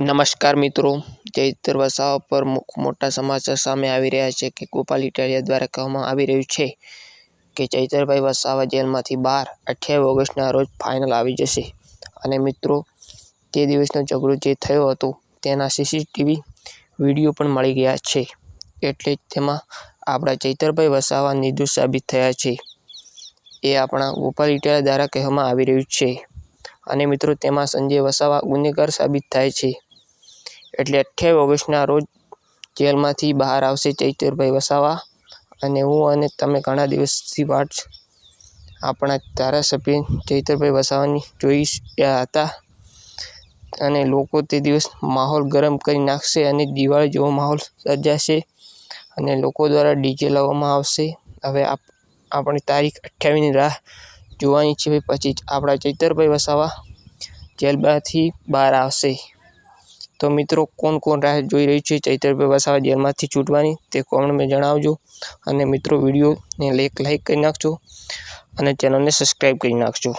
નમસ્કાર મિત્રો. ચૈત્ર વસાવા પર મોટા સમાચાર સામે આવી રહ્યા છે કે ગોપાલ ઇટાલિયા દ્વારા કહેવામાં આવી રહ્યું છે કે ચૈતરભાઈ વસાવા જેલમાંથી બહાર અઠ્યાવીસ ઓગસ્ટના રોજ ફાઇનલ આવી જશે. અને મિત્રો, તે દિવસનો ઝઘડો જે થયો હતો તેના સીસીટીવી વીડિયો પણ મળી ગયા છે. એટલે જ તેમાં આપણા ચૈતરભાઈ વસાવા નિર્દોષ સાબિત થયા છે. એ આપણા ગોપાલ ઇટાલિયા દ્વારા કહેવામાં આવી રહ્યું છે. અને મિત્રો, તેમાં સંજય વસાવા ગુનેગાર સાબિત થાય છે. એટલે અઠ્યાવીસ ઓગસ્ટના રોજ જેલમાંથી બહાર આવશે ચૈતુરભાઈ વસાવા. અને હું અને તમે ઘણા દિવસથી વાટ આપણા ધારાસભ્ય ચૈતરભાઈ વસાવાની જોઈ રહ્યા હતા. અને લોકો તે દિવસ માહોલ ગરમ કરી નાખશે અને દિવાળી જેવો માહોલ સર્જાશે અને લોકો દ્વારા ડીજે લાવવામાં આવશે. હવે આપણી તારીખ અઠ્યાવીસની રાહ જોવાની છે. પછી જ આપણા ચૈતરભાઈ વસાવા જેલમાંથી બહાર આવશે. તો મિત્રો, કોણ કોણ રાહ જોઈ રહ્યું છે ચૈતરભાઈ વસાવા જેલમાંથી છૂટવાની તે કોમેન્ટમાં જણાવજો. અને મિત્રો, વિડીયોને લેક લાઇક કરી નાખજો અને ચેનલને સબસ્ક્રાઈબ કરી નાખજો.